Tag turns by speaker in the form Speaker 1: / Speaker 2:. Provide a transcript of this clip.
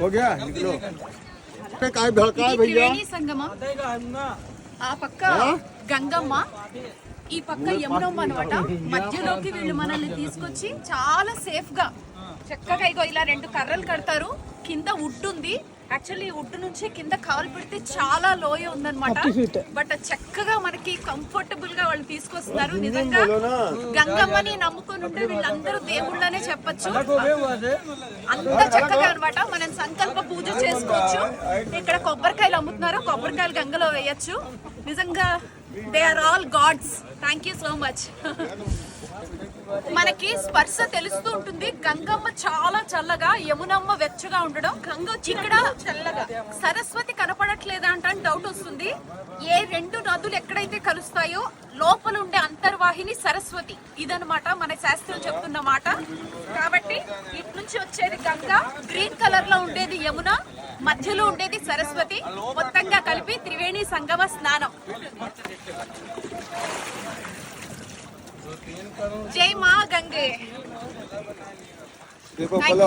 Speaker 1: हो गया निकलो पे काय भड़का है
Speaker 2: ఇది
Speaker 1: भैया
Speaker 2: త్రివేణి సంగమం ఆ పక్క గంగమ్మ ఈ పక్క యమునమ్మ అనమాట మధ్యలోకి వీళ్ళు మనల్ని తీసుకొచ్చి చాలా సేఫ్ గా చక్కగా ఇగో ఇలా రెండు కర్రలు కడతారు కింద వుడ్ ఉంది యాక్చువల్లీ వుడ్ నుంచి కింద కాలు పెడితే చాలా లోయ ఉందన్నమాట. బట్ చక్కగా మనకి కంఫర్టబుల్గా వాళ్ళు తీసుకొస్తున్నారు. నిజంగా గంగమ్మని నమ్ముకొని ఉంటే వీళ్ళందరూ దేవుళ్ళనే చెప్పొచ్చు. అంత చక్కగా అన్నమాట. మనం సంకల్ప పూజ చేసుకోవచ్చు. ఇక్కడ కొబ్బరికాయలు అమ్ముతున్నారు. కొబ్బరికాయలు గంగలో వేయచ్చు. నిజంగా they are all gods thank you so much మనకి స్పర్శ తెలుస్తూ ఉంటుంది. గంగమ్మ చాలా చల్లగా యమునమ్మ వెచ్చగా ఉండడం గంగ వచ్చి ఇక్కడ చల్లగా. సరస్వతి కనపడట్లేదా అంటే డౌట్ వస్తుంది. ఏ రెండు నదులు ఎక్కడైతే కలుస్తాయో లోపల ఉండే అంతర్వాహిని సరస్వతి. ఇదనమాట మన శాస్త్రం చెప్తున్న మాట. నుంచి వచ్చేది గంగ గ్రీన్ కలర్లో ఉండేది యమున మధ్యలో ఉండేది సరస్వతి మొత్తంగా కలిపి త్రివేణి సంగమ స్నానం. జై మా గంగే.
Speaker 1: देखो
Speaker 2: Thank